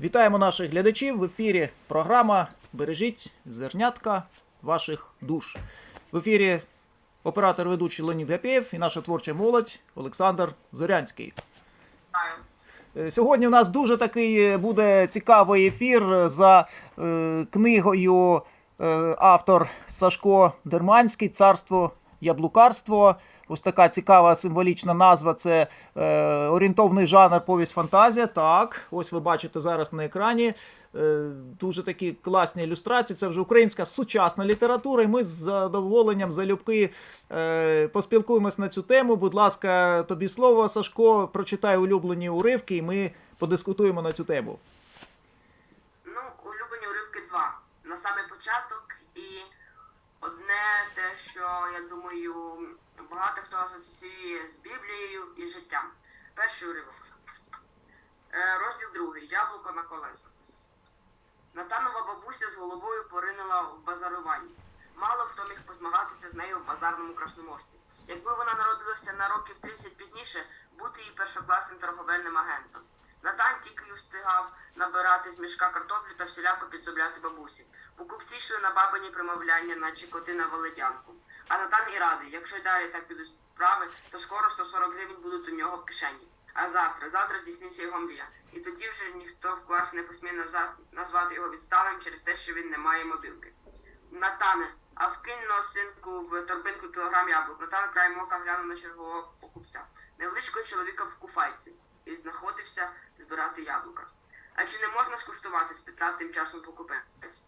Вітаємо наших глядачів в ефірі. Програма Бережіть зернятка ваших душ. В ефірі оператор ведучий Леонід Гапєєв і наша творча молодь Олександр Зорянський. Е, Сьогодні у нас дуже такий е, буде цікавий ефір за е, книгою е, автор Сашко Дерманський Царство яблукарство. Ось така цікава символічна назва. Це е, орієнтовний жанр повість фантазія. Так, ось ви бачите зараз на екрані. Е, дуже такі класні ілюстрації. Це вже українська сучасна література. І ми з задоволенням залюбки е, поспілкуємось на цю тему. Будь ласка, тобі слово, Сашко, прочитай улюблені уривки, і ми подискутуємо на цю тему. Ну, улюблені уривки два. На самий початок і одне те, що я думаю, багато хто асоціює з Біблією і життям. Перший уривок. Е, Розділ другий. Яблуко на колесах. Натанова бабуся з головою поринула в базаруванні. Мало хто міг позмагатися з нею в базарному красноморці. Якби вона народилася на років 30 пізніше, бути її першокласним торговельним агентом. Натан тільки й встигав набирати з мішка картоплю та всіляко підсобляти бабусі. Покупці йшли на бабині примовляння, наче коти на велетянку. А Натан і радий, якщо й далі так підуть справи, то скоро 140 гривень будуть у нього в кишені. А завтра, завтра здійсниться його мрія. І тоді вже ніхто в класі не посміє назвати його відсталим через те, що він не має мобілки. Натане, а вкинь но синку в торбинку кілограм яблук. Натан краєм ока глянув на чергового покупця. Невеличкого чоловіка в куфайці і знаходився збирати яблука. А чи не можна скуштувати? спитав тим часом покупець.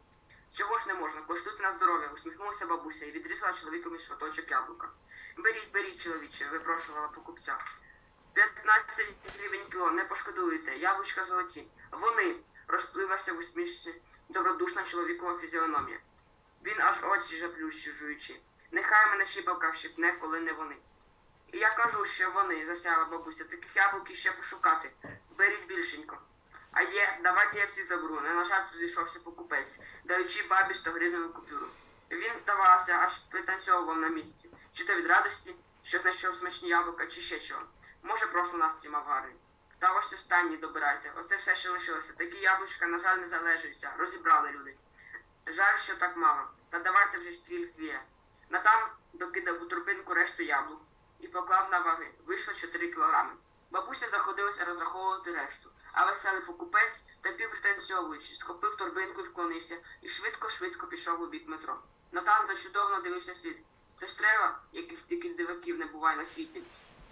Чого ж не можна? Коштуйте на здоров'я, усміхнулася бабуся і відрізала чоловікові шматочок яблука. Беріть, беріть, чоловіче, випрошувала покупця. 15 гривень кіло, не пошкодуєте, яблучка золоті. Вони розпливася в усмішці добродушна чоловікова фізіономія. Він аж очі заплющив, жуючи. Нехай мене щіпалка вщипне, коли не вони. І я кажу, що вони, засяла бабуся, таких яблук ще пошукати. Беріть більшенько. А є, давайте я всі заберу. Не на жаль, зійшовся покупець, даючи бабі 100 гривневу купюру. Він, здавалося, аж пританцьовував на місці. Чи то від радості, що знайшов смачні яблука, чи ще чого. Може, просто настрій мав гарний. Та ось останні добирайте. Оце все, що лишилося. Такі яблучка, на жаль, не залежуються. Розібрали люди. Жаль, що так мало. Та давайте вже стільки є. Натан докидав у турбинку решту яблук і поклав на ваги. Вийшло 4 кілограми. Бабуся заходилася розраховувати решту, а веселий покупець, та півпританцьовуючи, схопив торбинку і вклонився, і швидко-швидко пішов у бік метро. Натан зачудовано дивився слід. Це ж треба, яких тільки диваків не буває на світі.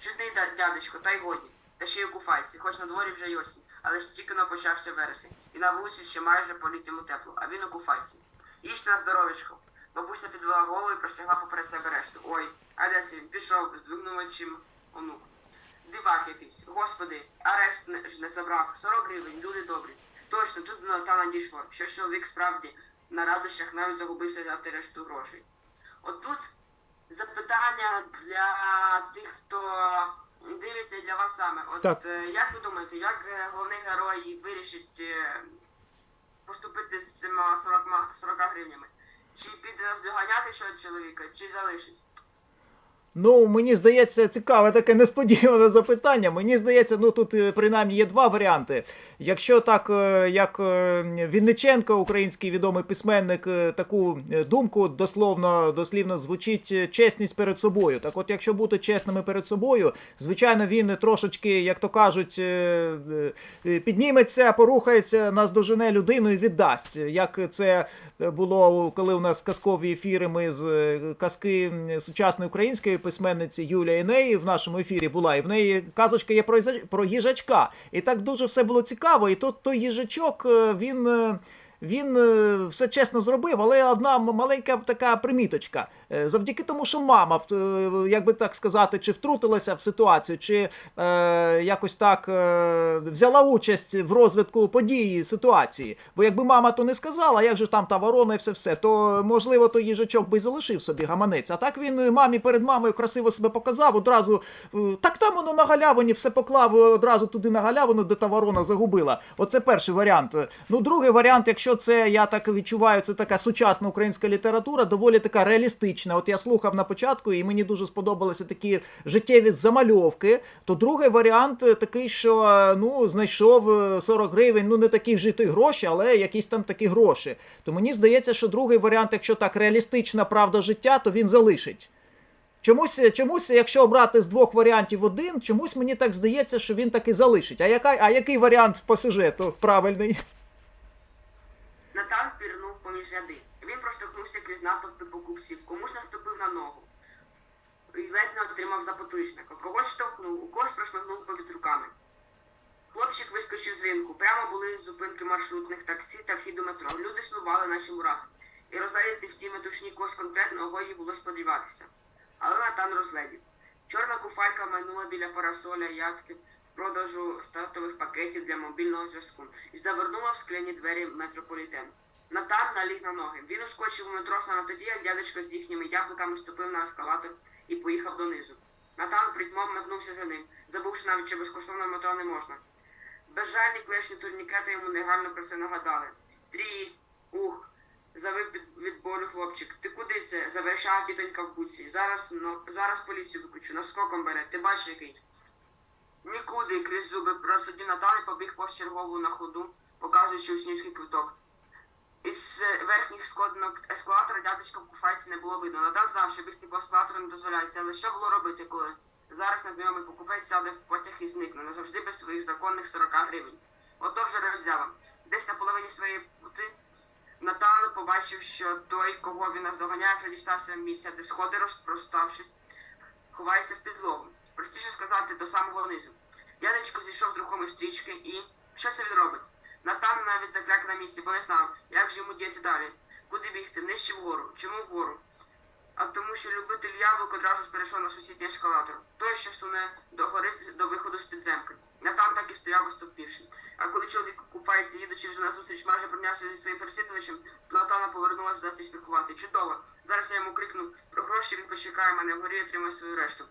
Чудний дядечко, та й годі. Та ще й у куфайці, хоч на дворі вже й осінь, але ж тільки почався вересень, і на вулиці ще майже по літньому тепло, а він у куфайці. Їжте на здоров'ячко. Бабуся підвела голову і простягла поперед себе решту. Ой, а де це він? Пішов, здвигнув очима онук. Дивак якийсь. Господи, а не, ж не забрав. 40 гривень, люди добрі. Точно, тут до та надійшло, що чоловік справді на радощах навіть загубився взяти решту грошей. Отут запитання для тих, хто дивиться для вас саме. От Так. е, як ви думаєте, як е, головний герой вирішить е, поступити з цими 40, 40 гривнями? Чи піде наздоганяти щось чоловіка, чи залишить? Ну, мені здається, цікаве таке несподіване запитання. Мені здається, ну тут е, принаймні є два варіанти. Якщо так, е, як е, Вінниченко, український відомий письменник, таку думку дословно дослівно звучить чесність перед собою. Так, от, якщо бути чесними перед собою, звичайно, він трошечки, як то кажуть, підніметься, порухається, наздожене людину і віддасть. Як це було, коли у нас казкові ефіри. Ми з е, казки сучасної української письменниці Юлія Енеї в нашому ефірі була, і в неї казочка є про, їжа- про їжачка. І так дуже все було цікаво. І тут той їжачок, е, він. Він е, все чесно зробив, але одна маленька така приміточка. Е, Завдяки тому, що мама, е, як би так сказати, чи втрутилася в ситуацію, чи е, якось так е, взяла участь в розвитку події, ситуації. Бо якби мама то не сказала, як же там та ворона і все все, то можливо той їжачок би залишив собі гаманець. А так він мамі перед мамою красиво себе показав, одразу так там воно на галявині все поклав одразу туди на галявину, де та ворона загубила. Оце перший варіант. Ну, другий варіант, якщо це я так відчуваю, це така сучасна українська література, доволі така реалістична. От я слухав на початку, і мені дуже сподобалися такі життєві замальовки. То другий варіант е, такий, що е, ну знайшов е, 40 гривень, ну не такі вже гроші, але якісь там такі гроші. То мені здається, що другий варіант, якщо так реалістична правда життя, то він залишить. Чомусь, чомусь, якщо обрати з двох варіантів один, чомусь мені так здається, що він таки залишить. А, яка, а який варіант по сюжету правильний? Пірнув ряди. Він проштовхнувся крізь натовпи покупців, комусь наступив на ногу. І ледь не отримав запотличника. Когось штовхнув, у когось прошмигнув повід руками. Хлопчик вискочив з ринку. Прямо були зупинки маршрутних таксі та вхід до метро. Люди снували наче мурахи. І розглядіти в тій метушні когось конкретного годі було сподіватися. Але Натан розглядів. Чорна куфайка майнула біля парасоля ядки з продажу стартових пакетів для мобільного зв'язку і завернула в скляні двері метрополітену. Натан наліг на ноги. Він ускочив у метро саме тоді, як дядечко з їхніми яблуками ступив на ескалатор і поїхав донизу. Натан притьмом метнувся за ним, забувши навіть, що безкоштовно метро не можна. Безжальні клешні турнікети йому негально про це нагадали. Трість, ух, завив від, болю хлопчик. Ти куди це? завершала тітонька в буці. Зараз, ну, зараз поліцію викличу, наскоком бере. Ти бачиш який? Нікуди, крізь зуби, просидів Натан і побіг чергову на ходу, показуючи учнівський квиток. Із е, верхніх сходинок ескалатора дядечка в куфайці не було видно. Натан знав, що бігти по ескалатору не дозволяється, але що було робити, коли зараз незнайомий покупець сяде в потяг і зникне назавжди без своїх законних 40 гривень. Ото вже роззява. Десь на половині своєї пути Натан побачив, що той, кого він наздоганяє, вже дістався в місця, де сходи розпроставшись, ховається в підлогу. Простіше сказати, до самого низу. Дядечко зійшов з рухомої стрічки і. Що це він робить? Натан навіть закляк на місці, бо не знав, як же йому діяти далі. Куди бігти? Вниз чи вгору? Чому вгору? А тому, що любитель яблук одразу ж перейшов на сусідній ескалатор. Той, що суне до гори до виходу з підземки. Натан так і стояв, остовпівши. А коли чоловік файсі, їдучи вже на зустріч, майже промнявся зі своїм переслідувачем, то Натана повернулася дати спілкувати. Чудово! Зараз я йому крикну про гроші, він почекає мене вгорі і отримає свою решту.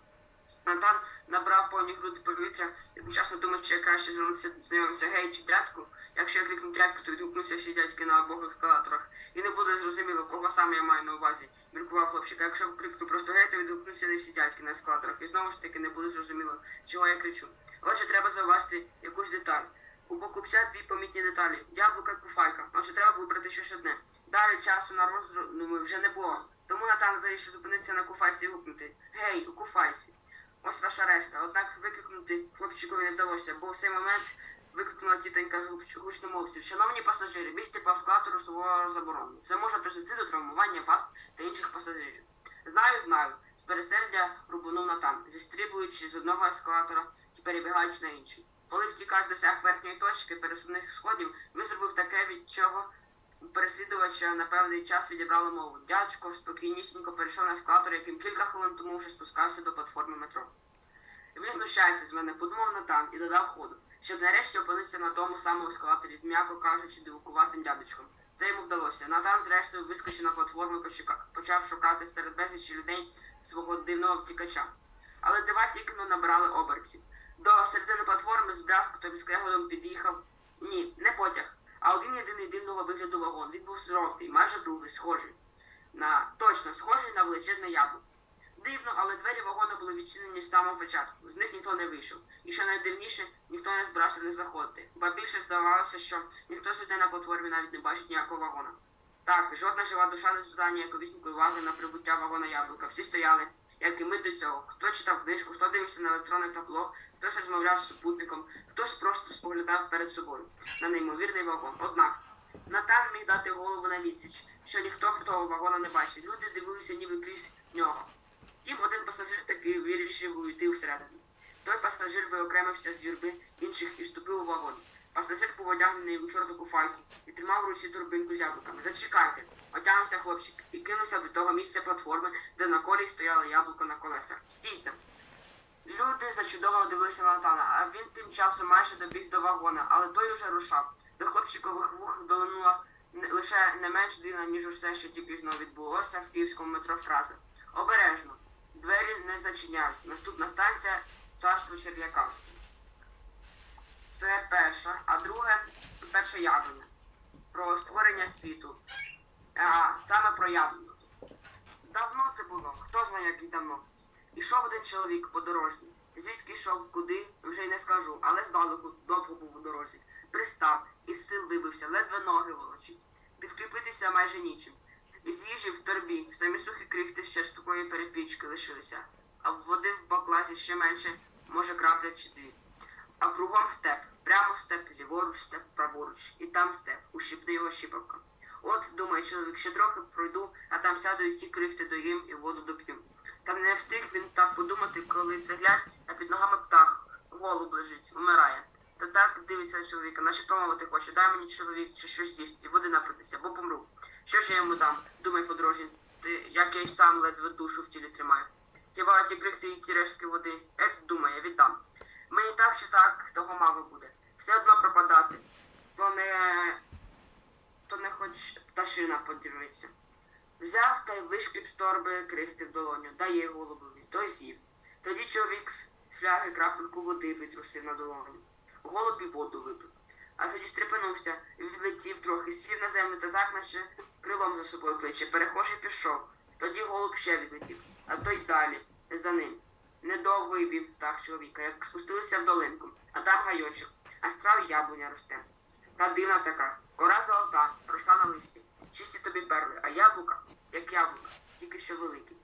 Натан набрав повні груди повітря, одночасно думав, чи я краще звернутися знайомитися гей чи дядьку. Якщо я крикну дядьку, то відгукнуться всі дядьки на обох ескалаторах. І не буде зрозуміло, кого саме я маю на увазі, міркував хлопчик. А якщо крикну просто гей, то відгукнуться не всі дядьки на ескалаторах. І знову ж таки не буде зрозуміло, чого я кричу. Отже, треба зауважити якусь деталь. У покупця дві помітні деталі. Яблука і куфайка. Отже, треба вибрати щось одне. Далі часу на роздуми вже не було. Тому Натан вирішив зупинитися на куфайсі і гукнути. Гей, у куфайсі. Ось ваша решта. Однак викрикнути хлопчикові не вдалося, бо в цей момент викрикнула тітонька з гуч- гучномовців. Шановні пасажири, бігти по ескалатору суворо заборонено. Це може призвести до травмування вас та інших пасажирів. Знаю, знаю. З пересердя рубанув Натан, зістрибуючи з одного ескалатора і перебігаючи на інший. Коли втікач досяг верхньої точки пересувних сходів, він зробив таке, від чого переслідувача на певний час відібрало мову. Дядько спокійнісінько перейшов на ескалатор, яким кілька хвилин тому вже спускався до платформи метро. Він знущається з мене, подумав Натан і додав ходу, щоб нарешті опинитися на тому самому ескалаторі з м'яко кажучи дивукуватим дядечком. Це йому вдалося. Натан, зрештою, вискочив на платформу і почав шукати серед безлічі людей свого дивного втікача. Але дива тільки не набирали обертів. До середини платформи з брязкотом і скреготом під'їхав ні, не потяг, а один єдиний дивного вигляду вагон. Він був жовтий, майже круглий, схожий на точно схожий на величезне яблуко. Дивно, але двері вагону були відчинені з самого початку. З них ніхто не вийшов. І що найдивніше, ніхто не збирався них заходити. Ба більше здавалося, що ніхто людей на платформі навіть не бачить ніякого вагона. Так, жодна жива душа не звертала ніяковісінької уваги на прибуття вагона яблука. Всі стояли, як і ми до цього. Хто читав книжку, хто дивився на електронне табло, хтось розмовляв з супутником, хтось просто споглядав перед собою на неймовірний вагон. Однак Натан міг дати голову на відсіч, що ніхто того вагона не бачить. Люди дивилися ніби крізь нього. Втім, один пасажир таки вирішив увійти всередину. Той пасажир виокремився з юрби інших і вступив у вагон. Пасажир був одягнений у чорну куфайку і тримав в руці турбинку з яблуками. Зачекайте, отягнувся хлопчик і кинувся до того місця платформи, де на колі стояло яблуко на колесах. Стійте! Люди зачудовано дивилися на Натана, а він тим часом майже добіг до вагона, але той уже рушав. До хлопчикових вух долинула лише не менш дивна, ніж усе, що тільки знову відбулося в київському метро фраза. Обережно. Двері не зачиняються. Наступна станція царство Черв'якавське. Це перша, а друге перше явлення про створення світу. А саме про явлення. Давно це було, хто знає, як і давно. Ішов один чоловік по дорожні. Звідки йшов, куди, вже й не скажу, але здалеку довго був у дорозі. Пристав, із сил вибився, ледве ноги волочить. Підкріпитися майже нічим. Із їжі в торбі, самі сухі крихти ще з такої перепічки лишилися, а води в баклазі ще менше, може крапля чи дві. А кругом степ, прямо степ, ліворуч степ, праворуч, і там степ, ущипни його щипавка. От, думає чоловік, ще трохи пройду, а там сяду і ті крихти доїм і воду доп'ю. Та не встиг він так подумати, коли це глядь, а під ногами птах, голуб лежить, умирає. Та так дивиться чоловіка, наче промовити хоче, дай мені чоловік чи щось з'їсти, води напитися, бо помру. Що ж я йому дам? Думай, подорожній, ти, як я й сам ледве душу в тілі тримаю. Хіба ті крихти і ті рештки води, ет, думає, віддам. Мені так чи так того мало буде. Все одно пропадати. То не, то не хоч пташина подивиться. Взяв та й вишкріб з торби крихти в долоню, дає голубові, той з'їв. Тоді чоловік з фляги крапельку води витрусив на долоню. Голуб і воду випив. А тоді стрепенувся, відлетів трохи, сів на землю та так, наче крилом за собою кличе. Перехожий пішов. Тоді голуб ще відлетів, а той далі, за ним. Недовго й вів птах чоловіка, як спустилися в долинку, а там гайочок, а страв яблуня росте. Та дивна така, кора золота, росла на листі, чисті тобі перли, а яблука, як яблука, тільки що великі.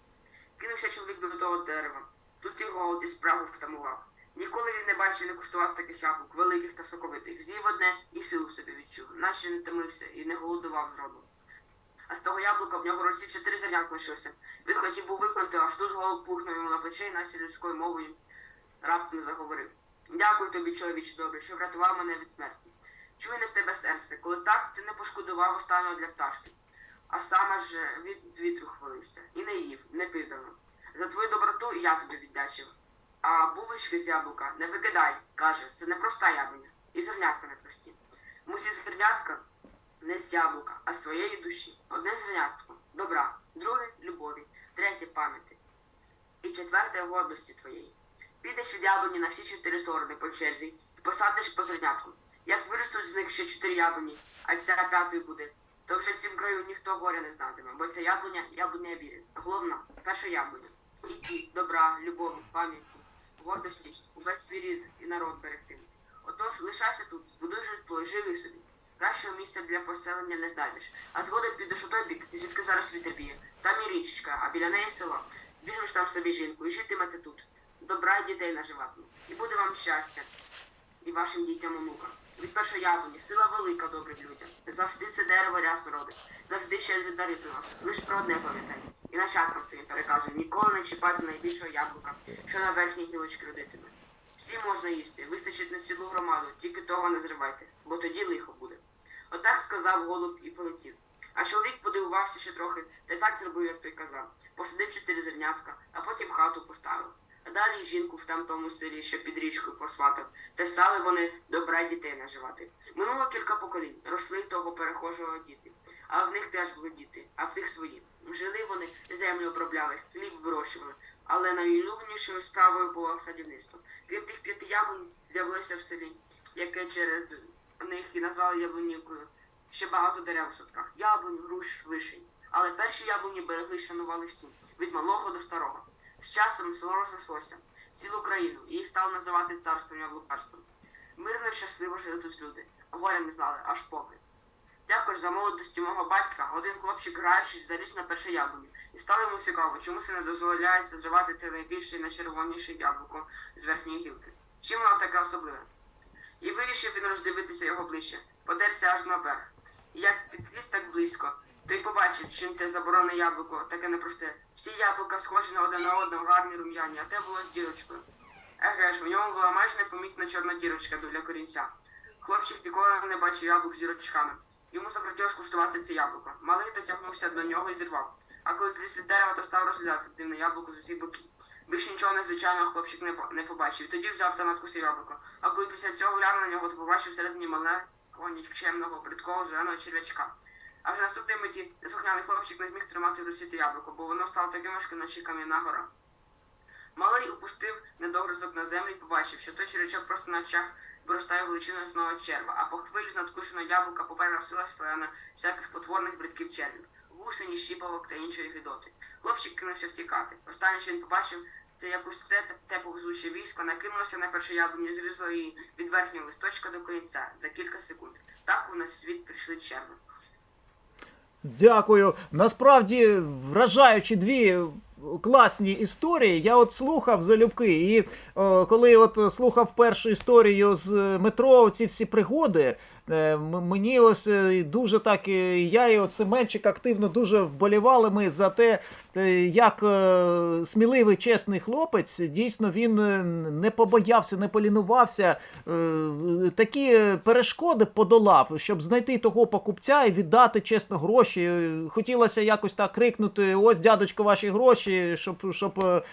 Кинувся чоловік до того дерева. Тут і голод і справу втамував. Ніколи він не бачив не куштував таких яблук, великих та соковитих. З'їв одне і силу собі відчув, наче не томився і не голодував зроду. А з того яблука в нього в році чотири зернятка лишилося. Він хотів був виконати, аж тут голод пухнув йому на плече і наче людською мовою раптом заговорив. Дякую тобі, чоловіче добре, що врятував мене від смерті. Чуй не в тебе серце, коли так ти не пошкодував останнього для пташки. А саме ж від вітру хвилився. І не їв, не пив давно. За твою доброту я тобі віддячив. А булочки з яблука не викидай, каже, це не проста яблуня. І зернятка не прості. Мусі зернятка не з яблука, а з твоєї душі. Одне зернятко добра, друге любові, третє пам'яті. І четверте гордості твоєї. Підеш від яблуні на всі чотири сторони по черзі і посадиш по зернятку. Як виростуть з них ще чотири яблуні, а ця п'ятою буде, то вже всім краю ніхто горя не знатиме, бо ця яблуня яблуня віри. Головна, перша яблуня. І ті, добра, любові, пам'яті, гордості, увесь твій рід і народ берегти. Отож, лишайся тут, збудуй житло і живи собі. Кращого місця для поселення не знайдеш. А згодом підеш у той бік, звідки зараз вітер б'є. Там і річечка, а біля неї село. Візьмеш там собі жінку і житимете тут. Добра й дітей наживатиму. І буде вам щастя і вашим дітям онукам. Від першої яблуні сила велика добрим людям. Завжди це дерево рясно родить, завжди щедрі дари приносить. Лиш про одне пам'ятай. І нащадкам своїм переказуй, ніколи не чіпати найбільшого яблука, що на верхній гілочці родитиме. Всі можна їсти, вистачить на цілу громаду, тільки того не зривайте, бо тоді лихо буде. Отак сказав голуб і полетів. А чоловік подивувався ще трохи, та й так зробив, як той казав. Посадив чотири зернятка, а потім хату поставив. А далі жінку в тамтому селі, що під річкою посватав, та стали вони добра дітей наживати. Минуло кілька поколінь, росли того перехожого діти. А в них теж були діти, а в тих свої. Жили вони, землю обробляли, хліб вирощували. Але найулюбленішою справою було садівництво. Крім тих п'яти яблунь з'явилося в селі, яке через них і назвали яблунівкою. Ще багато дерев у садках. Яблунь, груш, вишень. Але перші яблуні берегли шанували всі, від малого до старого. З часом село розрослося, цілу країну, і їх стали називати царством яблукарством. Мирно і щасливо жили тут люди. Горя не знали, аж поки. Якось за молодості мого батька один хлопчик, граючись, заліз на перше яблуню. І стало йому цікаво, чому це не дозволяється зривати те найбільше і найчервоніше яблуко з верхньої гілки. Чим воно таке особливе? І вирішив він роздивитися його ближче, подерся аж на верх. І як підліз так близько, то й побачив, чим те заборонене яблуко, таке непросте. Всі яблука схожі на одне на одне, гарні рум'яні, а те було з дірочкою. Еге ж, у ньому була майже непомітна чорна дірочка біля корінця. Хлопчик ніколи не бачив яблук з дірочками. Йому захотілося куштувати це яблуко. Малий дотягнувся до нього і зірвав. А коли зліз із дерева, то став розглядати дивне яблуко з усіх боків. Більше нічого незвичайного хлопчик не, не побачив. Тоді взяв та надкусив яблуко. А коли після цього глянув на нього, то побачив всередині маленького нікчемного, бридкого зеленого черв'ячка. А вже наступної миті неслухняний хлопчик не зміг тримати в руці те яблуко, бо воно стало таким важким, наче кам'яна гора. Малий опустив недогризок на землю і побачив, що той червячок просто на очах виростає величиною знову черва, а по хвилі з надкушеного яблука попереду сила селена всяких потворних бридків червів. гусені, щіпалок та іншої гидоти. Хлопчик кинувся втікати. Останнє, що він побачив, це як усе те- повзуче військо накинулося на першу яблуню, зрізало її від верхнього листочка до кінця за кілька секунд. Так у нас світ прийшли черви. Дякую. Насправді вражаючі дві класні історії. Я от слухав залюбки, і о, коли от слухав першу історію з метро, ці всі пригоди. Е, Мені ось е, дуже так, е, я і от Семенчик активно дуже вболівали ми за те, як сміливий, чесний хлопець, дійсно він не побоявся, не полінувався, такі перешкоди подолав, щоб знайти того покупця і віддати чесно гроші. Хотілося якось так крикнути: ось, дядочко, ваші гроші, щоб, щоб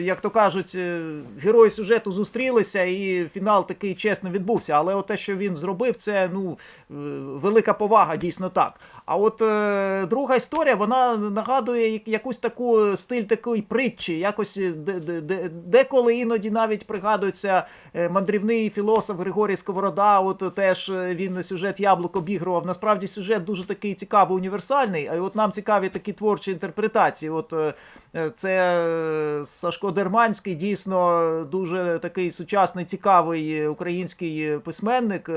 як то кажуть, е, герої сюжету зустрілися, і фінал такий чесно відбувся. Але от те, що він зробив, це ну е, велика повага, дійсно так. А от е, друга історія, вона нагадує якусь таку стиль такої притчі, якось е, де, де, де, деколи іноді навіть пригадується е, мандрівний філософ Григорій Сковорода. От е, теж е, він сюжет яблук обігрував. Насправді сюжет дуже такий цікавий, універсальний. А от нам цікаві такі творчі інтерпретації. От е, е, це е, Сашко Дерманський, дійсно дуже такий сучасний, цікавий український письменник.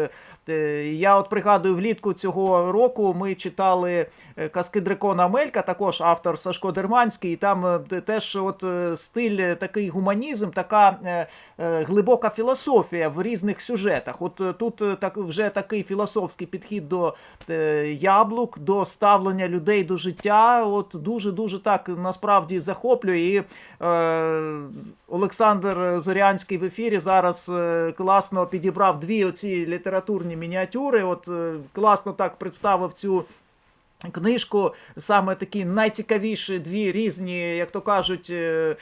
Е, Я от пригадую, влітку цього року ми читали е, казки Дракона Амелька, також автор Сашко Дерманський. І там е, теж от стиль такий гуманізм, така глибока філософія в різних сюжетах. От тут так вже такий філософський підхід до яблук, до ставлення людей до життя. От дуже дуже так насправді захоплює. І Олександр Зорянський в ефірі зараз е, класно підібрав дві оці літературні мініатюри. От е, класно так представив цю. Книжку саме такі найцікавіші дві різні, як то кажуть, е, е,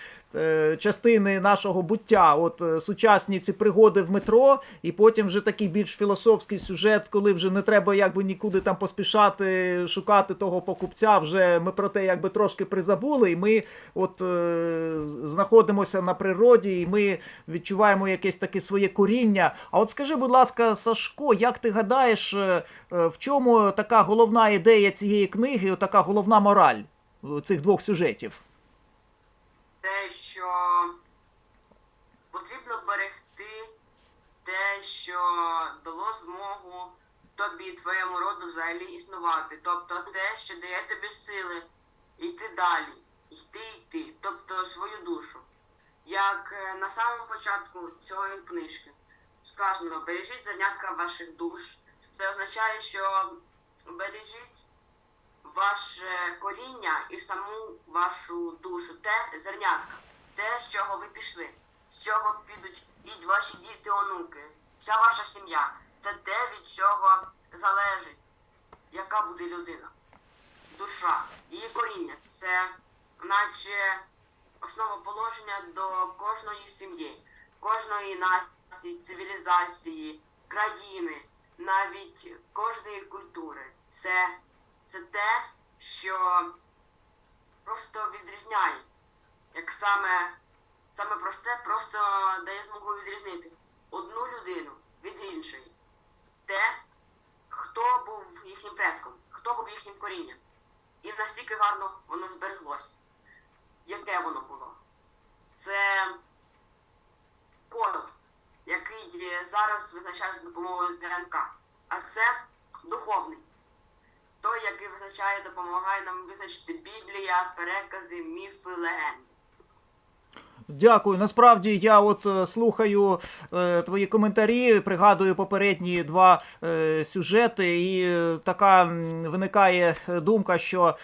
частини нашого буття. От е, сучасні ці пригоди в метро, і потім вже такий більш філософський сюжет, коли вже не треба якби нікуди там поспішати шукати того покупця. Вже ми про те якби трошки призабули, і ми от е, знаходимося на природі, і ми відчуваємо якесь таке своє коріння. А от скажи, будь ласка, Сашко, як ти гадаєш, е, е, в чому така головна ідея цієї книги, така головна мораль е, цих двох сюжетів що потрібно берегти те, що дало змогу тобі, твоєму роду взагалі існувати. Тобто те, що дає тобі сили йти далі, йти йти, тобто свою душу. Як е, на самому початку цієї книжки сказано, бережіть зернятка ваших душ. Це означає, що бережіть ваше коріння і саму вашу душу, те зернятка, те, з чого ви пішли, з чого підуть і ваші діти, онуки, вся ваша сім'я. Це те, від чого залежить, яка буде людина. Душа, її коріння це наче основоположення до кожної сім'ї, кожної нації, цивілізації, країни, навіть кожної культури. Це, це те, що просто відрізняє, як саме, саме просте, просто дає змогу відрізнити одну людину від іншої. Те, хто був їхнім предком, хто був їхнім корінням. І настільки гарно воно збереглося. Яке воно було? Це код, який зараз визначається допомогою ДНК. А це духовний. Той, який визначає, допомагає нам визначити Біблія, перекази, міфи, легенди. Дякую. Насправді я от е, слухаю е, твої коментарі, пригадую попередні два е, сюжети, і е, така виникає е, думка, що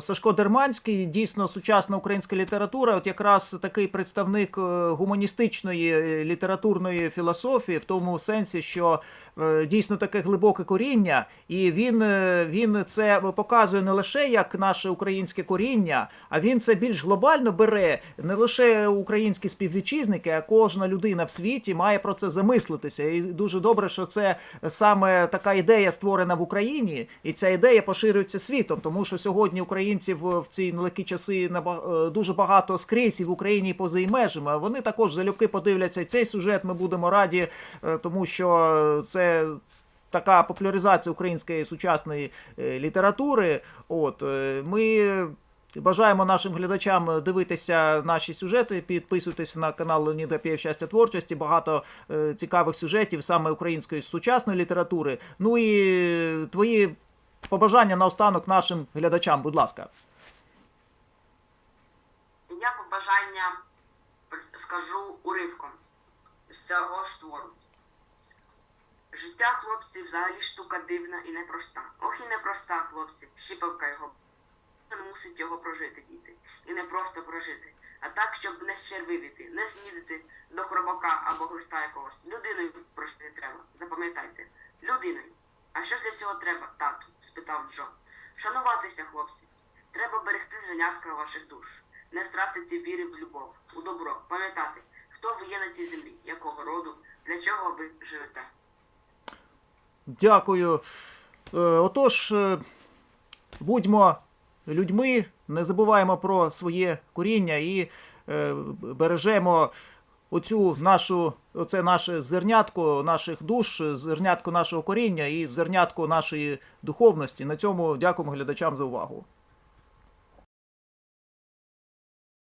Сашко Дерманський дійсно сучасна українська література, от якраз такий представник е, гуманістичної е, літературної філософії, в тому сенсі, що е, дійсно таке глибоке коріння, і він, е, він це показує не лише як наше українське коріння, а він це більш глобально бере не лише українські співвітчизники, а кожна людина в світі має про це замислитися. І дуже добре, що це саме така ідея створена в Україні, і ця ідея поширюється світом, тому що сьогодні українців в ці нелегкі часи е, дуже багато скрізь і в Україні і поза її межами. Вони також залюбки подивляться цей сюжет. Ми будемо раді, е, тому що це така популяризація української сучасної е, літератури. От е, ми. Бажаємо нашим глядачам дивитися наші сюжети, підписуйтесь на канал Леоніда Пєв щастя творчості. Багато е, цікавих сюжетів саме української сучасної літератури. Ну і твої побажання наостанок нашим глядачам, будь ласка. Я побажання скажу уривком з цього створу. Життя хлопців взагалі штука дивна і непроста. Ох і непроста, хлопці, щіпавка його. Кожен мусить його прожити, діти. І не просто прожити, а так, щоб не щервивіти, не снідати до хробака або глиста якогось. Людиною прожити треба. Запам'ятайте, людиною. А що ж для цього треба, тату? Спитав Джо. Шануватися, хлопці. Треба берегти зернятка ваших душ, не втратити віри в любов, у добро, пам'ятати, хто ви є на цій землі, якого роду, для чого ви живете. Дякую. Е, Отож, е, будьмо людьми, не забуваємо про своє коріння і е, бережемо оцю нашу, оце наше зернятко наших душ, зернятко нашого коріння і зернятко нашої духовності. На цьому дякуємо глядачам за увагу.